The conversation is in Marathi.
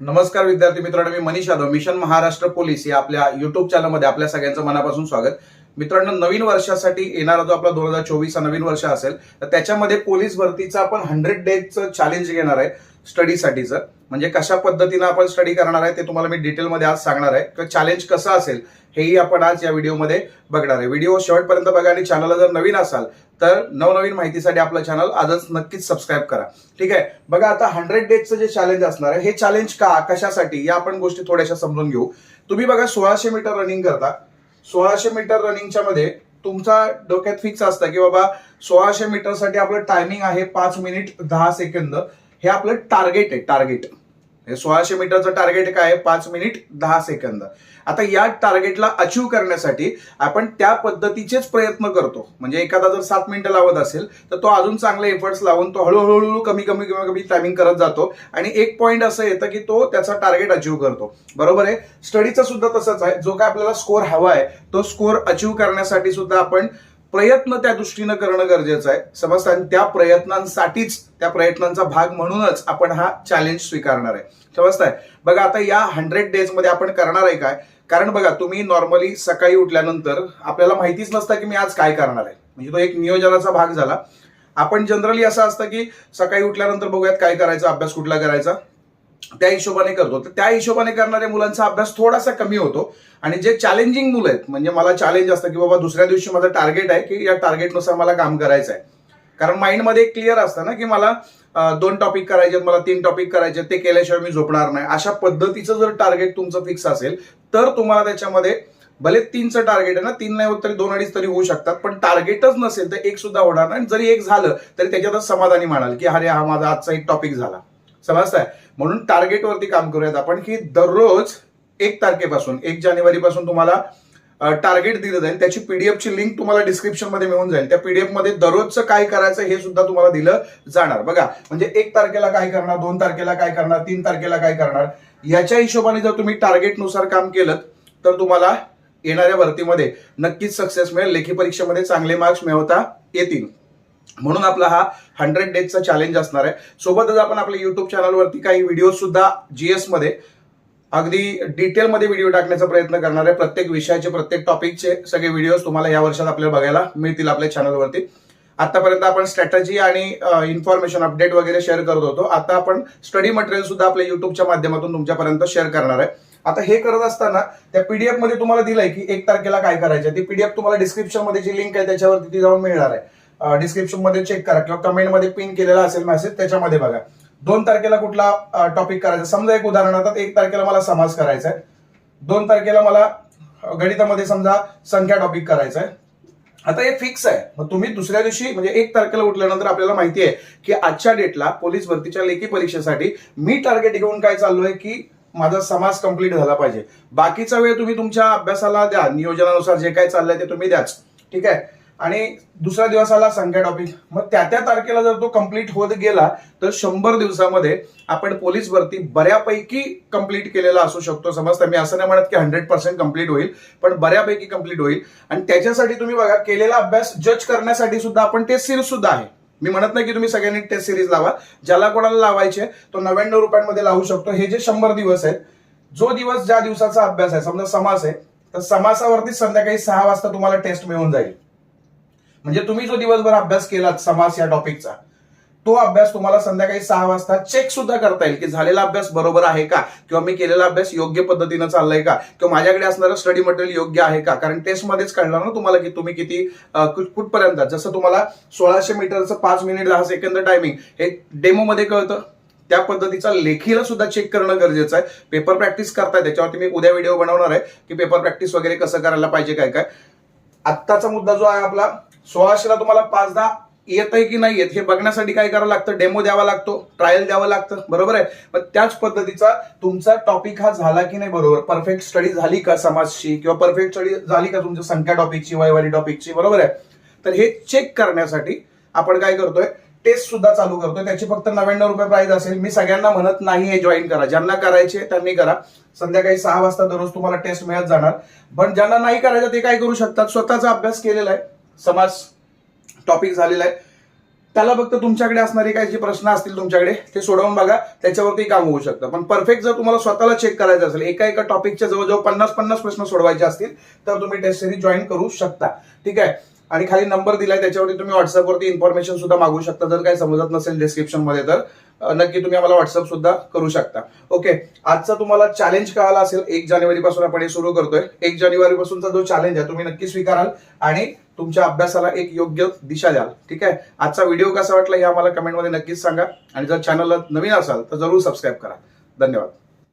नमस्कार विद्यार्थी मित्रांनो मी मनीष यादव मिशन महाराष्ट्र पोलीस या आपल्या युट्यूब चॅनलमध्ये आपल्या सगळ्यांचं मनापासून स्वागत. मित्रांनो नवीन वर्षासाठी येणारा जो आपला दोन हजार चोवीस हा नवीन वर्ष असेल तर त्याच्यामध्ये पोलीस भरतीचं आपण हंड्रेड डेजचं चॅलेंज घेणार आहे स्टडीसाठीचं म्हणजे कशा पद्धतीनं आपण स्टडी करणार आहे ते तुम्हाला मी डिटेलमध्ये आज सांगणार आहे. किंवा चॅलेंज कसं असेल हेही आपण आज या व्हिडिओमध्ये बघणार आहे. व्हिडिओ शेवटपर्यंत बघा आणि चॅनलला जर नवीन असाल तर नवनवीन माहितीसाठी आपलं चॅनल आजच नक्कीच सबस्क्राईब करा. ठीक आहे? बघा आता हंड्रेड डेजचं जे चॅलेंज असणार आहे हे चॅलेंज का कशासाठी या आपण गोष्टी थोड्याशा समजून घेऊ. तुम्ही बघा सोळाशे मीटर रनिंग करता. सोळाशे मीटर रनिंगच्या मध्ये तुमचा डोक्यात फिक्स असतं की बाबा सोळाशे मीटरसाठी आपलं टायमिंग आहे पाच मिनिट दहा सेकंद हे आपलं टार्गेट आहे टार्गेट सोळाशे मीटरचं टार्गेट काय आहे? पाच मिनिट दहा सेकंद आता या टार्गेटला अचीव करण्यासाठी आपण त्या पद्धतीचेच प्रयत्न करतो. म्हणजे एखादा जर सात मिनिटं लावत असेल तर तो अजून चांगले एफर्ट्स लावून तो हळूहळू कमी कमी कमी कमी टायमिंग करत जातो. आणि एक पॉईंट असं येतं की तो त्याचा टार्गेट अचीव करतो. बरोबर आहे? स्टडीचं सुद्धा तसंच आहे. जो काय आपल्याला स्कोर हवा आहे तो स्कोर अचीव करण्यासाठी सुद्धा आपण प्रयत्न त्या दृष्टीनं करणं गरजेचं आहे. समजतं? आणि त्या प्रयत्नांसाठीच त्या प्रयत्नांचा भाग म्हणूनच आपण हा चॅलेंज स्वीकारणार आहे. समजताय? बघा आता या हंड्रेड डेजमध्ये आपण करणार आहे काय? कारण बघा तुम्ही नॉर्मली सकाळी उठल्यानंतर आपल्याला माहितीच नसतं की मी आज काय करणार आहे. म्हणजे तो एक नियोजनाचा भाग झाला. आपण जनरली असं असतं की सकाळी उठल्यानंतर बघूयात काय करायचं अभ्यास कुठला करायचा? त्या हिशोबाने करतो. तर त्या हिशोबाने करणाऱ्या मुलांचा अभ्यास थोडासा कमी होतो. आणि जे चॅलेंजिंग मुलं आहेत म्हणजे मला चॅलेंज असतं की बाबा दुसऱ्या दिवशी माझं टार्गेट आहे की या टार्गेटनुसार मला काम करायचं आहे. कारण माइंडमध्ये एक क्लिअर असतं ना की मला दोन टॉपिक करायचे मला तीन टॉपिक करायचे ते केल्याशिवाय मी झोपणार नाही. अशा पद्धतीचं जर टार्गेट तुमचं फिक्स असेल तर तुम्हाला त्याच्यामध्ये भले तीनचं टार्गेट आहे ना तीन नाही होत तरी दोन अडीच तरी होऊ शकतात. पण टार्गेटच नसेल तर एक सुद्धा होणार नाही. जरी एक झालं तरी त्याच्यातच समाधानी म्हणाल की अरे हा माझा आजचा एक टॉपिक झाला. समजताय म्हणून टार्गेटवरती काम करूयात आपण की दररोज एक तारखेपासून एक जानेवारीपासून तुम्हाला टार्गेट दिलं जाईल. त्याची पीडीएफची लिंक तुम्हाला डिस्क्रिप्शनमध्ये मिळून जाईल. त्या पीडीएफमध्ये दररोजचं काय करायचं हे सुद्धा तुम्हाला दिलं जाणार. बघा म्हणजे एक तारखेला काय करणार दोन तारखेला काय करणार तीन तारखेला काय करणार याच्या हिशोबाने जर तुम्ही टार्गेटनुसार काम केलं तर तुम्हाला येणाऱ्या भरतीमध्ये नक्कीच सक्सेस मिळेल. लेखी परीक्षेमध्ये चांगले मार्क्स मिळवता येतील. म्हणून आपला हा हंड्रेड डेजचा चॅलेंज असणार आहे. सोबतच आपण आपल्या युट्यूब चॅनलवरती काही व्हिडिओ सुद्धा जीएसमध्ये अगदी डिटेलमध्ये व्हिडिओ टाकण्याचा प्रयत्न करणार आहे. प्रत्येक विषयाचे प्रत्येक टॉपिकचे सगळे व्हिडिओज तुम्हाला या वर्षात आपल्याला बघायला मिळतील आपल्या चॅनलवरती आतापर्यंत आपण स्ट्रॅटजी आणि इन्फॉर्मेशन अपडेट वगैरे शेअर करत होतो. आता आपण स्टडी मटेरियल सुद्धा आपल्या युट्यूबच्या माध्यमातून तुमच्यापर्यंत शेअर करणार आहे. आता हे करत असताना त्या पीडीएफमध्ये तुम्हाला दिलंय की एक तारखेला काय करायचं ती पीडीएफ तुम्हाला डिस्क्रिप्शनमध्ये जी लिंक आहे त्याच्यावरती ती जाऊन मिळणार आहे. डिस्क्रिप्शनमध्ये चेक करा किंवा कमेंटमध्ये पिन केलेला असेल मेसेज त्याच्यामध्ये बघा. दोन तारखेला कुठला टॉपिक करायचा? समजा एक उदाहरण आता एक तारखेला मला समाज करायचा आहे दोन तारखेला मला गणितामध्ये समजा संख्या टॉपिक करायचा आहे आता हे फिक्स आहे. मग तुम्ही दुसऱ्या दिवशी म्हणजे एक तारखेला उठल्यानंतर आपल्याला माहिती आहे की आजच्या डेटला पोलीस भरतीच्या लेखी परीक्षेसाठी मी टार्गेट घेऊन काय चाललोय की माझा समाज कंप्लीट झाला पाहिजे. बाकीचा वेळ तुम्ही तुमच्या अभ्यासाला द्या. नियोजनानुसार जे काय चाललंय ते तुम्ही द्याच. ठीक आहे? आणि दुसरा दिवस आला संख्या टॉपिक मग त्या त्या तारखेला जर तो कंप्लीट होत गेला तर शंभर दिवसामध्ये आपण पोलीस भरती बऱ्यापैकी कंप्लीट केलेला असू शकतो. समजता? मी असं नाही म्हणत की हंड्रेड पर्सेंट कंप्लीट होईल पण बऱ्यापैकी कंप्लीट होईल. आणि त्याच्यासाठी तुम्ही बघा केलेला अभ्यास जज करण्यासाठी सुद्धा आपण टेस्ट सिरीज सुद्धा आहे. मी म्हणत नाही की तुम्ही सगळ्यांनी टेस्ट सिरीज लावा. ज्याला कोणाला लावायचे तो नव्याण्णव रुपयांमध्ये लावू शकतो. हे जे शंभर दिवस आहेत जो दिवस ज्या दिवसाचा अभ्यास आहे समजा समास आहे तर समासावरती संध्याकाळी सहा वाजता तुम्हाला टेस्ट मिळून जाईल. म्हणजे तुम्ही जो दिवसभर अभ्यास केलात समास या टॉपिकचा तो अभ्यास तुम्हाला संध्याकाळी सहा वाजता चेक सुद्धा करता येईल की झालेला अभ्यास बरोबर आहे का? किंवा मी केलेला अभ्यास योग्य पद्धतीनं चाललाय का? किंवा माझ्याकडे असणारं स्टडी मटेरियल योग्य आहे का? कारण टेस्टमध्येच कळणार ना तुम्हाला की तुम्ही किती कुठपर्यंत जसं तुम्हाला सोळाशे मीटरचं पाच मिनिट दहा सेकंद टायमिंग हे डेमो मध्ये कळतं. त्या पद्धतीचा लेखीला सुद्धा चेक करणं गरजेचं आहे. पेपर प्रॅक्टिस करताय त्याच्यावरती मी उद्या व्हिडिओ बनवणार आहे की पेपर प्रॅक्टिस वगैरे कसं करायला पाहिजे काय काय. आत्ताचा मुद्दा जो आहे आपला सोळाशेला तुम्हाला पाच दहा येत आहे की नाही येत हे बघण्यासाठी काय करावं लागतं? डेमो द्यावा लागतो ट्रायल द्यावं लागतं बरोबर आहे? पण त्याच पद्धतीचा तुमचा टॉपिक हा झाला की नाही बरोबर? परफेक्ट स्टडी झाली का समाजची किंवा परफेक्ट स्टडी झाली का तुमच्या संख्या टॉपिकची वयवारी टॉपिकची बरोबर आहे? तर हे चेक करण्यासाठी आपण काय करतोय? टेस्ट सुद्धा चालू करतोय. त्याची फक्त नव्याण्णव रुपये प्राइस असेल. मी सगळ्यांना म्हणत नाही हे जॉईन करा. ज्यांना करायचे त्यांनी करा. संध्याकाळी सहा वाजता दररोज तुम्हाला टेस्ट मिळत जाणार. पण ज्यांना नाही करायचं ते काय करू शकतात? स्वतःचा अभ्यास केलेला आहे. समाज टॉपिक झालेला आहे. त्याला फक्त तुमच्याकडे असणारे काही जे प्रश्न असतील तुमच्याकडे ते सोडवून बघा. त्याच्यावरती काम होऊ शकतं. पण परफेक्ट जर तुम्हाला स्वतःला चेक करायचं असेल एका एका टॉपिकच्या जवळजवळ पन्नास पन्नास प्रश्न सोडवायचे असतील तर तुम्ही टेस्ट सिरीज जॉईन करू शकता. ठीक आहे? आणि खाली नंबर दिलाय त्याच्यावरती तुम्ही व्हॉट्सअपवरती इन्फॉर्मेशन सुद्धा मागू शकता. जर काही समजत नसेल डिस्क्रिप्शनमध्ये तर नक्की तुम्ही आम्हाला व्हॉट्सअप सुद्धा करू शकता. ओके आजचा तुम्हाला चॅलेंज कळाला असेल एक जानेवारी पासून आपण हे सुरू करतोय. एक जानेवारी पासूनचा जो चॅलेंज आहे तुम्ही नक्की स्वीकाराल आणि तुमच्या अभ्यासाला एक योग्य दिशा द्याल. ठीक आहे? आजचा व्हिडिओ कसा वाटला हे आम्हाला कमेंटमध्ये नक्कीच सांगा. आणि जर चॅनलला नवीन असाल तर जरूर सबस्क्राईब करा. धन्यवाद.